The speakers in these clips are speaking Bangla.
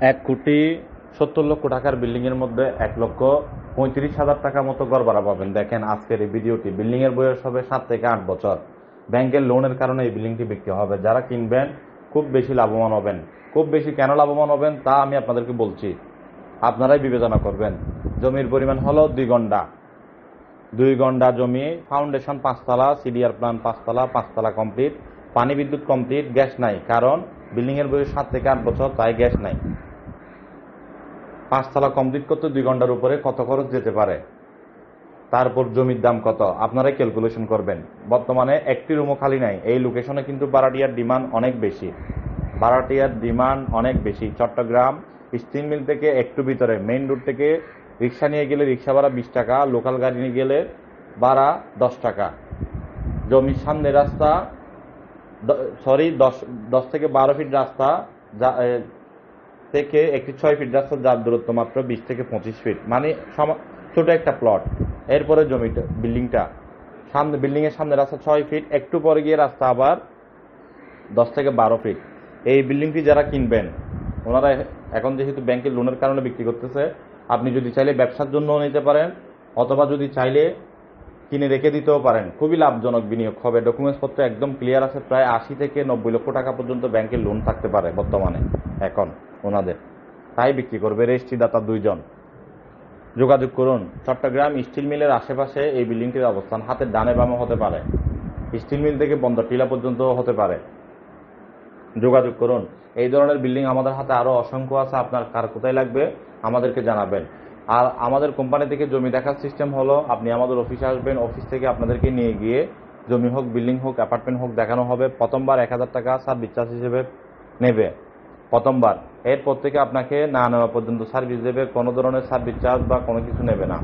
এক কোটি সত্তর লক্ষ টাকার বিল্ডিং এর মধ্যে এক লক্ষ পঁয়ত্রিশ হাজার টাকা মতো গড় ভাড়া পাবেন। দেখেন আজকের এই ভিডিওটি। বিল্ডিং এর বয়স হবে সাত থেকে আট বছর। ব্যাংকের লোনের কারণে এই বিল্ডিংটি বিক্রি হবে। যারা কিনবেন, খুব বেশি লাভবান হবেন। খুব বেশি কেন লাভবান হবেন তা আমি আপনাদেরকে বলছি। আপনারাই বিবেচনা করবেন। জমির পরিমাণ হলো দুই গন্ডা দুই গন্ডা জমি, ফাউন্ডেশন পাঁচতলা, সিডিআর প্ল্যান পাঁচতলা পাঁচতলা কমপ্লিট। পানি বিদ্যুৎ কমপ্লিট, গ্যাস নাই। কারণ বিল্ডিং এর বয়স সাত থেকে আট বছর, তাই গ্যাস নাই। পাঁচতলা কমপ্লিট করতে দুই ঘণ্টার উপরে কত খরচ যেতে পারে? তারপর জমির দাম কত? আপনারাই ক্যালকুলেশন করবেন। বর্তমানে একটি রুমও খালি নাই। এই লোকেশনে কিন্তু বারাটিয়ার ডিমান্ড অনেক বেশি। বারাটিয়ার ডিমান্ড অনেক বেশি। চট্টগ্রাম স্টিল মিল থেকে একটু ভিতরে মেইন রোড থেকে রিক্সা নিয়ে গেলে রিক্সা ভাড়া বিশ টাকা লোকাল গাড়ি নিয়ে গেলে ভাড়া দশ টাকা। জমির সামনে রাস্তা সরি দশ দশ থেকে বারো ফিট রাস্তা থেকে একটি ছয় ফিট রাস্তা যার দূরত্ব মাত্র বিশ থেকে পঁচিশ ফিট মানে ছোট একটা প্লট এরপরে জমিটা বিল্ডিংটা সামনে বিল্ডিং এর সামনে রাস্তা ছয় ফিট একটু পরে গিয়ে রাস্তা আবার দশ থেকে বারো ফিট এই বিল্ডিংটি যারা কিনবেন, ওনারা এখন যেহেতু ব্যাংকের লোনের কারণে বিক্রি করতেছে, আপনি যদি চাইলে ব্যবসার জন্যও নিতে পারেন, অথবা যদি চাইলে কিনে রেখে দিতেও পারেন, খুবই লাভজনক বিনিয়োগ হবে। ডকুমেন্টসপত্র একদম ক্লিয়ার আছে, প্রায় আশি থেকে নব্বই লক্ষ টাকা পর্যন্ত ব্যাংকের লোন থাকতে পারে বর্তমানে, এখন। ওনাদের। তাই বিক্রি করবে রেজিস্ট্রিদাতা দুইজন। যোগাযোগ করুন, চট্টগ্রাম স্টিল মিলের আশেপাশে এই বিল্ডিংটির অবস্থান হাতের ডানে বামে হতে পারে। স্টিল মিল থেকে বন্দর টিলা পর্যন্ত হতে পারে। যোগাযোগ করুন, এই ধরনের বিল্ডিং আমাদের হাতে আরও অসংখ্য আছে, আপনার কার কোথায় লাগবে আমাদেরকে জানাবেন। আর আমাদের কোম্পানি থেকে জমি দেখার সিস্টেম হলো, আপনি আমাদের অফিসে আসবেন, অফিস থেকে আপনাদেরকে নিয়ে গিয়ে জমি হোক, বিল্ডিং হোক, অ্যাপার্টমেন্ট হোক দেখানো হবে, প্রথমবার এক হাজার টাকা সার্ভিস চার্জ হিসেবে নেবে। প্রথমবার। এরপর থেকে আপনাকে না নেওয়া পর্যন্ত সার্ভিস দেবে, কোনো ধরনের সার্ভিস চার্জ বা কোনো কিছু নেবে না।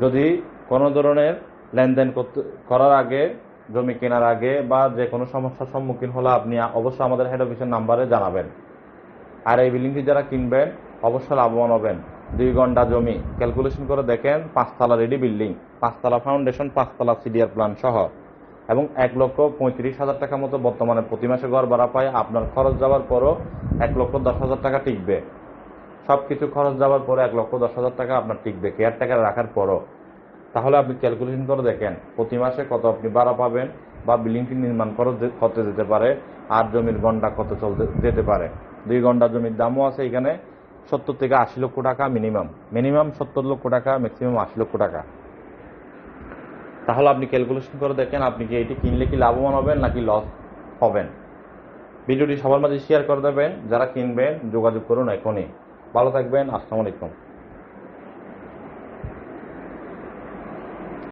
যদি কোনো ধরনের লেনদেন করতে, করার আগে, জমি কেনার আগে বা যে কোনো সমস্যার সম্মুখীন হলে আপনি অবশ্যই আমাদের হেড অফিসের নাম্বারে জানাবেন। আর এই বিল্ডিংটি যারা কিনবেন, অবশ্যই লাভবান হবেন। দুই ঘণ্টা জমি। ক্যালকুলেশন করে দেখেন, পাঁচতলা রেডি বিল্ডিং পাঁচতলা ফাউন্ডেশন পাঁচতলা সিডিআর প্ল্যান সহ। এবং এক লক্ষ পঁয়ত্রিশ হাজার টাকা মতো বর্তমানে প্রতি মাসে ঘর ভাড়া পায়। আপনার খরচ যাওয়ার পরও এক লক্ষ দশ হাজার টাকা টিকবে। সব কিছু খরচ যাওয়ার পরে এক লক্ষ দশ হাজার টাকা আপনার টিকবে কেয়ার টাকা রাখার পরও। তাহলে আপনি ক্যালকুলেশন করে দেখেন, প্রতি মাসে কত আপনি ভাড়া পাবেন বা বিল্ডিংটি নির্মাণ খরচ কত যেতে পারে আর জমির গন্ডা কত চলতে, যেতে পারে। দুই ঘণ্টা জমির দামও আছে এখানে সত্তর থেকে আশি লক্ষ টাকা মিনিমাম মিনিমাম সত্তর লক্ষ টাকা ম্যাক্সিমাম আশি লক্ষ টাকা। তাহলে আপনি ক্যালকুলেশন করে দেখেন আপনি কি এটি কিনলে কি লাভবান হবেন নাকি লস হবেন। ভিডিওটি সবার মাঝে শেয়ার করে দেবেন, যারা কিনবেন যোগাযোগ করুন এখনই। ভালো থাকবেন, আসসালামু আলাইকুম।